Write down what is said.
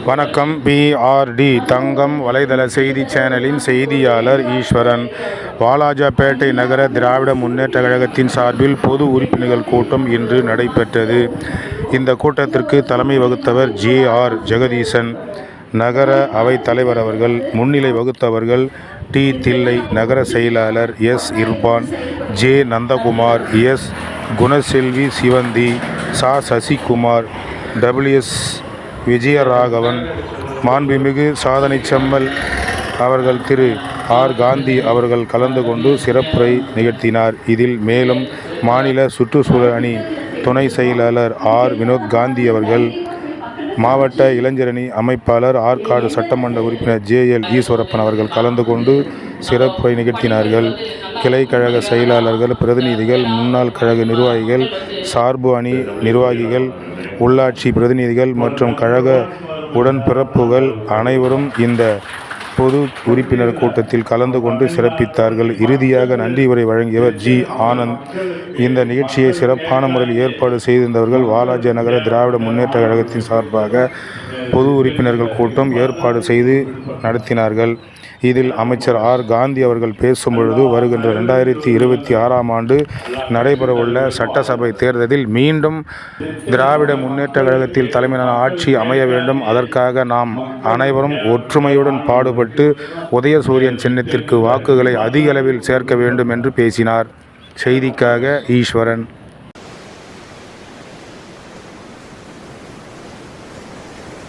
வணக்கம் பிஆர்டி தங்கம் வலைதள செய்தி சேனலின் செய்தியாளர் ஈஸ்வரன். வாலாஜாபேட்டை நகர திராவிட முன்னேற்ற கழகத்தின் சார்பில் பொது உறுப்பினர்கள் கூட்டம் இன்று நடைபெற்றது. இந்த கூட்டத்திற்கு தலைமை வகுத்தவர் ஜே ஆர் ஜெகதீசன் நகர அவை தலைவர் அவர்கள் முன்னிலை வகுத்தவர்கள் டி தில்லை நகர செயலாளர் S Irfan J Nandakumar S Gunaselvi Sivanthi சா சசிகுமார் டபிள்யூஎஸ் விஜயராகவன் மாண்புமிகு சாதனை செம்மல் அவர்கள் திரு ஆர். காந்தி அவர்கள் கலந்து கொண்டு சிறப்புரை நிகழ்த்தினார். இதில் மேலும் மாநில சுற்றுச்சூழல் அணி துணை செயலாளர் ஆர். வினோத் காந்தி அவர்கள் மாவட்ட இளைஞரணி அமைப்பாளர் ஆற்காடு சட்டமன்ற உறுப்பினர் ஜே. எல். ஈஸ்வரப்பன் அவர்கள் கலந்து கொண்டு சிறப்புரை நிகழ்த்தினார்கள். கிளை கழக செயலாளர்கள் பிரதிநிதிகள் முன்னாள் கழக நிர்வாகிகள் சார்பு அணி நிர்வாகிகள் உள்ளாட்சி பிரதிநிதிகள் மற்றும் கழக உடன்பிறப்புகள் அனைவரும் இந்த பொது உறுப்பினர் கூட்டத்தில் கலந்து கொண்டு சிறப்பித்தார்கள். இறுதியாக நன்றி உரை வழங்கியவர் ஜி. ஆனந்த். இந்த நிகழ்ச்சியை சிறப்பான முறையில் ஏற்பாடு செய்திருந்தவர்கள் வாலாஜி நகர திராவிட முன்னேற்ற கழகத்தின் சார்பாக பொது உறுப்பினர்கள் கூட்டம் ஏற்பாடு செய்து நடத்தினார்கள். இதில் அமைச்சர் ஆர். காந்தி அவர்கள் பேசும் பொழுது வருகின்ற ரெண்டாயிரத்தி இருபத்தி ஆறாம் ஆண்டு நடைபெறவுள்ள சட்டசபை தேர்தலில் மீண்டும் திராவிட முன்னேற்ற கழகத்தில் தலைமையிலான ஆட்சி அமைய வேண்டும். அதற்காக நாம் அனைவரும் ஒற்றுமையுடன் பாடுபட்டு உதயசூரியன் சின்னத்திற்கு வாக்குகளை அதிக அளவில் சேர்க்க வேண்டும் என்று பேசினார். செய்திக்காக ஈஸ்வரன்.